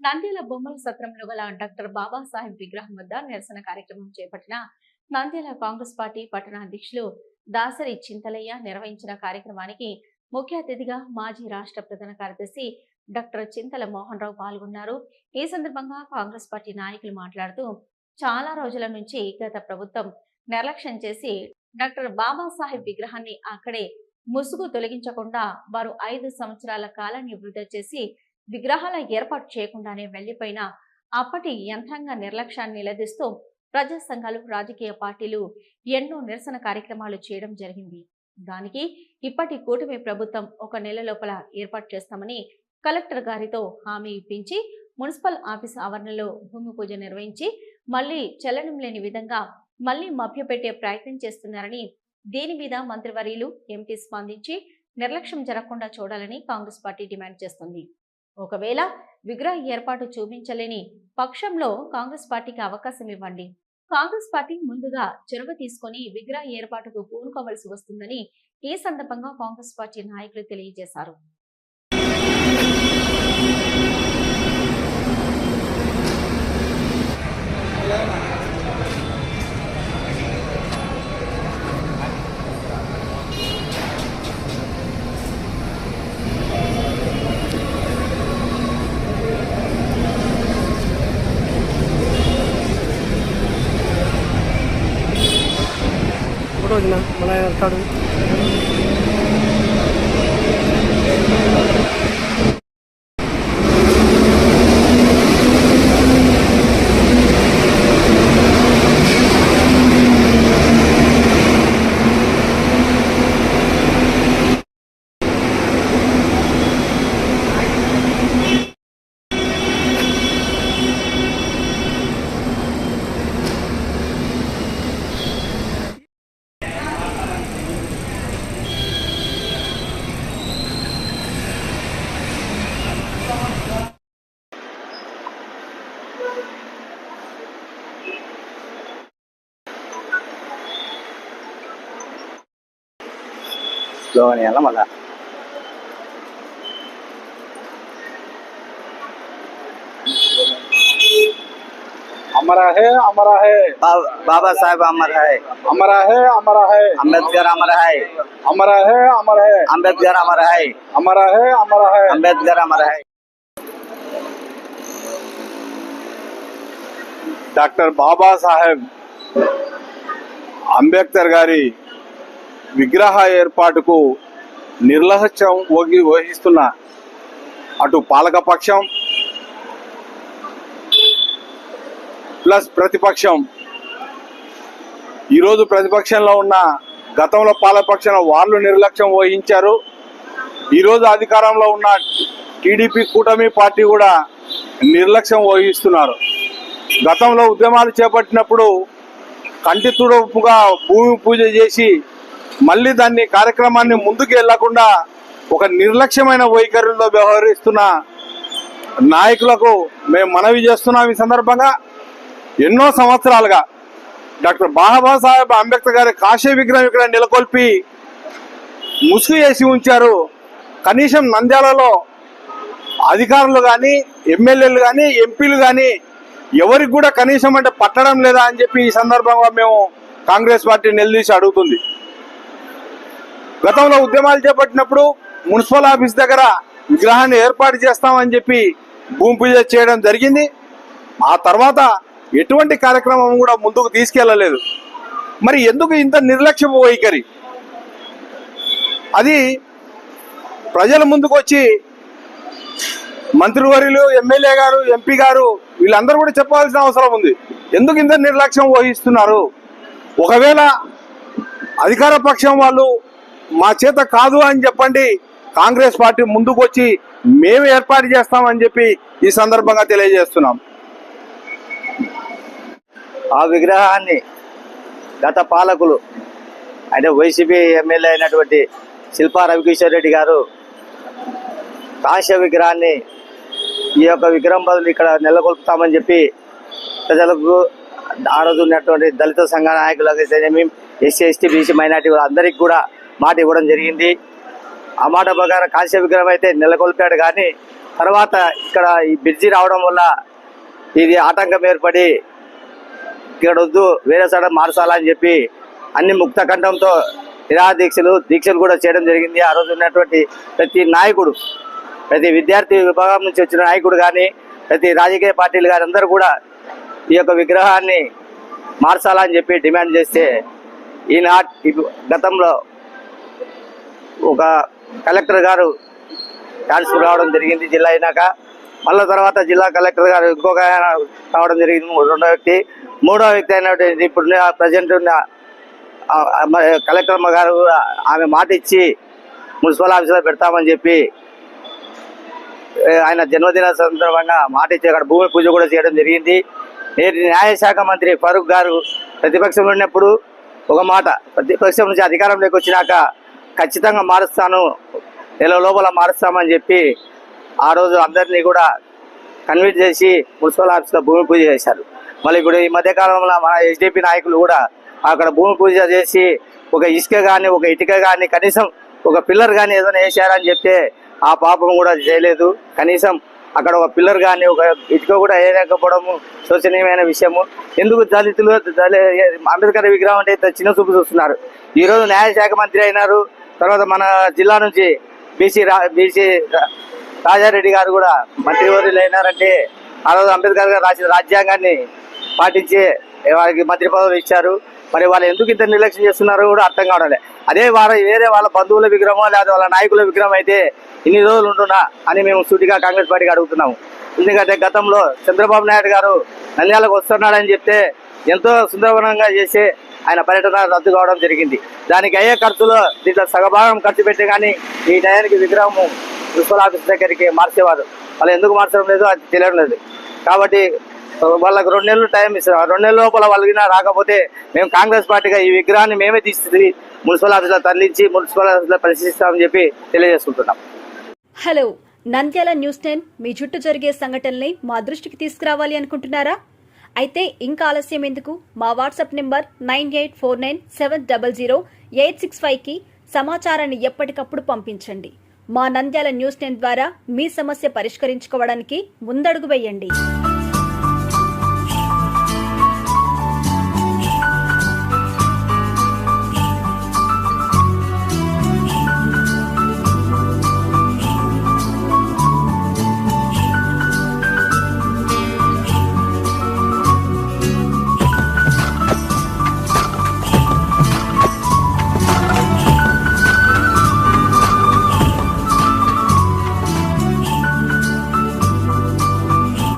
నంద్యాల బొమ్మల సత్రంలో గల డాక్టర్ బాబాసాహెబ్ విగ్రహం వద్ద నిరసన కార్యక్రమం చేపట్టిన నంద్యాల కాంగ్రెస్ పార్టీ పట్టణ అధ్యక్షులు దాసరి చింతలయ్య నిర్వహించిన కార్యక్రమానికి ముఖ్య అతిథిగా మాజీ రాష్ట్ర ప్రధాన కార్యదర్శి డాక్టర్ చింతల మోహన్ రావు పాల్గొన్నారు. ఈ సందర్భంగా కాంగ్రెస్ పార్టీ నాయకులు మాట్లాడుతూ చాలా రోజుల నుంచి గత ప్రభుత్వం నిర్లక్ష్యం చేసి డాక్టర్ బాబాసాహెబ్ విగ్రహాన్ని అక్కడే ముసుగు తొలగించకుండా వారు ఐదు సంవత్సరాల కాలాన్ని వృధా చేసి విగ్రహాల ఏర్పాటు చేయకుండానే వెళ్ళిపోయిన అప్పటి యంత్రాంగ నిర్లక్ష్యాన్ని నిలదీస్తూ ప్రజా సంఘాలు రాజకీయ పార్టీలు ఎన్నో నిరసన కార్యక్రమాలు చేయడం జరిగింది. దానికి ఇప్పటి కూటమి ప్రభుత్వం ఒక నెల లోపల ఏర్పాటు చేస్తామని కలెక్టర్ గారితో హామీ ఇప్పించి మున్సిపల్ ఆఫీస్ ఆవరణలో భూమి పూజ నిర్వహించి మళ్ళీ చలనం లేని విధంగా మళ్ళీ మభ్యపెట్టే ప్రయత్నం చేస్తున్నారని దీని మీద మంత్రివర్యులు ఎంపీ స్పందించి నిర్లక్ష్యం జరగకుండా చూడాలని కాంగ్రెస్ పార్టీ డిమాండ్ చేస్తుంది. ఒకవేళ విగ్రహ ఏర్పాటు చూపించలేని పక్షంలో కాంగ్రెస్ పార్టీకి అవకాశం ఇవ్వండి. కాంగ్రెస్ పార్టీ ముందుగా చొరవ తీసుకొని విగ్రహ ఏర్పాటుకు పూనుకోవలసి వస్తుందని ఈ సందర్భంగా కాంగ్రెస్ పార్టీ నాయకులు తెలియజేశారు. ఫోటో వచ్చిన మన अमरा है अमरा है बा, बाबा साहब अमर है अमरा है अमरा है अंबेडकर अमर है अमरा है अमर है अंबेडकर अमर है अमरा है अमरा है अंबेडकर अमर है డాక్టర్ బాబాసాహెబ్ అంబేద్కర్ గారి విగ్రహ ఏర్పాటుకు నిర్లక్ష్యం వగి వహిస్తున్న అటు పాలకపక్షం ప్లస్ ప్రతిపక్షం. ఈరోజు ప్రతిపక్షంలో ఉన్న గతంలో పాలపక్షంలో వాళ్ళు నిర్లక్ష్యం వహించారు. ఈరోజు అధికారంలో ఉన్న టీడీపీ కూటమి పార్టీ కూడా నిర్లక్ష్యం వహిస్తున్నారు. గతంలో ఉద్యమాలు చేపట్టినప్పుడు కంటి తుడుపుగా భూమి పూజ చేసి మళ్ళీ దాన్ని కార్యక్రమాన్ని ముందుకు వెళ్ళకుండా ఒక నిర్లక్ష్యమైన వైఖరిలో వ్యవహరిస్తున్న నాయకులకు మేము మనవి చేస్తున్నాం ఈ సందర్భంగా. ఎన్నో సంవత్సరాలుగా డాక్టర్ బాబాసాహెబ్ అంబేద్కర్ గారి కాశీ విగ్రహం ఇక్కడ నెలకొల్పి ముసుగు వేసి ఉంచారు. కనీసం నంద్యాలలో అధికారులు కానీ ఎమ్మెల్యేలు కానీ ఎంపీలు కానీ ఎవరికి కూడా కనీసం అంటే పట్టడం లేదా అని చెప్పి ఈ సందర్భంగా మేము కాంగ్రెస్ పార్టీ నిలదీసి అడుగుతుంది. గతంలో ఉద్యమాలు చేపట్టినప్పుడు మున్సిపల్ ఆఫీస్ దగ్గర విగ్రహాన్ని ఏర్పాటు చేస్తామని చెప్పి భూమి పూజ చేయడం జరిగింది. ఆ తర్వాత ఎటువంటి కార్యక్రమం కూడా ముందుకు తీసుకెళ్ళలేదు. మరి ఎందుకు ఇంత నిర్లక్ష్యపు వైఖరి? అది ప్రజల ముందుకు వచ్చి మంత్రివర్యులు ఎమ్మెల్యే గారు ఎంపీ గారు వీళ్ళందరూ కూడా చెప్పాల్సిన అవసరం ఉంది. ఎందుకు ఇంత నిర్లక్ష్యం వహిస్తున్నారు? ఒకవేళ అధికార పక్షం వాళ్ళు మా చేత కాదు అని చెప్పండి కాంగ్రెస్ పార్టీ ముందుకు వచ్చి మేము ఏర్పాటు చేస్తామని చెప్పి ఈ సందర్భంగా తెలియజేస్తున్నాం. ఆ విగ్రహాన్ని గత పాలకులు అంటే వైసీపీ ఎమ్మెల్యే అయినటువంటి శిల్పా రవికిషోర్ రెడ్డి గారు కాశ్య విగ్రహాన్ని ఈ యొక్క విగ్రహం బదులు ఇక్కడ నెలకొల్పుతామని చెప్పి ప్రజలకు ఆ రోజు ఉన్నటువంటి దళిత సంఘ నాయకులకు ఎస్సీ ఎస్టీ బీసీ మైనార్టీ అందరికి కూడా మాట ఇవ్వడం జరిగింది. ఆ మాట ప్రకారం కాశ్య విగ్రహం అయితే నెలకొల్పాడు కానీ తర్వాత ఇక్కడ ఈ బ్రిడ్జి రావడం వల్ల ఇది ఆటంకం ఏర్పడి ఇక్కడ వద్దు వేరే సడ మార్చాలని చెప్పి అన్ని ముక్త కంఠంతో నిరాహార దీక్షలు దీక్షలు కూడా చేయడం జరిగింది. ఆ రోజు ఉన్నటువంటి ప్రతి నాయకుడు ప్రతి విద్యార్థి విభాగం నుంచి వచ్చిన నాయకుడు కానీ ప్రతి రాజకీయ పార్టీలు కానీ అందరూ కూడా ఈ యొక్క విగ్రహాన్ని మార్చాలని చెప్పి డిమాండ్ చేస్తే ఈనా గతంలో ఒక కలెక్టర్ గారు ట్రాన్స్ఫర్ రావడం జరిగింది జిల్లా అయినాక. మళ్ళీ తర్వాత జిల్లా కలెక్టర్ గారు ఇంకొక ఆయన జరిగింది రెండో వ్యక్తి. మూడో వ్యక్తి అయినటువంటి ఇప్పుడు ప్రజెంట్ ఉన్న ఆ, కలెక్టర్ అమ్మ గారు కూడా ఆమె మాట ఇచ్చి మున్సిపల్ ఆఫీసులో పెడతామని చెప్పి ఆయన జన్మదిన సందర్భంగా మాట ఇచ్చి అక్కడ భూమి పూజ కూడా చేయడం జరిగింది. నేటి న్యాయశాఖ మంత్రి ఫరూక్ గారు ప్రతిపక్షంలో ఉన్నప్పుడు ఒక మాట ప్రతిపక్షం నుంచి అధికారంలోకి వచ్చినాక ఖచ్చితంగా మారుస్తాను నెల లోపల మారుస్తామని చెప్పి ఆ రోజు అందరినీ కూడా కన్విన్స్ చేసి మున్సిపల్ ఆఫీస్లో భూమి పూజ చేశారు. మళ్ళీ ఇప్పుడు ఈ మధ్యకాలంలో మన ఎస్డిపి నాయకులు కూడా అక్కడ భూమి పూజ చేసి ఒక ఇసుక కానీ ఒక ఇటుక కానీ కనీసం ఒక పిల్లర్ కానీ ఏదైనా వేసారని చెప్తే ఆ పాపం కూడా చేయలేదు. కనీసం అక్కడ ఒక పిల్లర్ కానీ ఒక ఇటుక కూడా వేయలేకపోవడము శోచనీయమైన విషయము. ఎందుకు దళితులు అంబేద్కర్ విగ్రహం అంటే చిన్న చూపు చూస్తున్నారు. ఈ రోజు న్యాయశాఖ మంత్రి అయినారు. తర్వాత మన జిల్లా నుంచి బీసీ రా బీసీ రాజారెడ్డి గారు కూడా మంత్రివర్యులు అయినారంటే ఆ రోజు అంబేద్కర్ గారు రాసిన రాజ్యాంగాన్ని పాటించి వారికి మంత్రి పదవులు ఇచ్చారు. మరి వాళ్ళు ఎందుకు ఇంత నిర్లక్ష్యం చేస్తున్నారో కూడా అర్థం కావడం అదే వారు వేరే వాళ్ళ బంధువుల విగ్రహమో లేదా వాళ్ళ నాయకుల విగ్రహం అయితే ఇన్ని రోజులు ఉంటున్నా అని మేము సూటిగా కాంగ్రెస్ పార్టీకి అడుగుతున్నాము. ఎందుకంటే గతంలో చంద్రబాబు నాయుడు గారు నంద్యాలకు వస్తున్నాడని చెప్తే ఎంతో సుందరవనంగా చేసి ఆయన పర్యటన రద్దు కావడం జరిగింది. దానికి అయ్యే ఖర్చులో దీంట్లో సగభాగం ఖర్చు పెట్టి కానీ ఈ టయానికి విగ్రహము ప్రిన్సిపల్ ఆఫీస్ దగ్గరికి మార్చేవారు. వాళ్ళు ఎందుకు మార్చడం లేదు అది తెలియడం లేదు. కాబట్టి వాళ్ళకి రెండు నెలలు టైం ఇస్తారు. ఆ రెండు నెలల లోపల వాళ్ళకి రాకపోతే మేము కాంగ్రెస్ పార్టీగా ఈ విగ్రహాన్ని మేమే తీసుకుని మున్సిపల్ ఆఫీసులో తరలించి మున్సిపల్ ఆఫీసులో పరిశీలిస్తామని చెప్పి తెలియజేసుకుంటున్నాం. హలో నంద్యాల న్యూస్ టెన్ మీ చుట్టూ జరిగే సంఘటనల్ని మా దృష్టికి తీసుకురావాలి అనుకుంటున్నారా? అయితే ఇంకా ఆలస్యం ఎందుకు? మా WhatsApp number nine eight four nine seven double zero eight six ఫైవ్కి సమాచారాన్ని ఎప్పటికప్పుడు పంపించండి. మా నంద్యాల న్యూస్ టెన్ ద్వారా మీ సమస్య పరిష్కరించుకోవడానికి ముందడుగు వేయండి.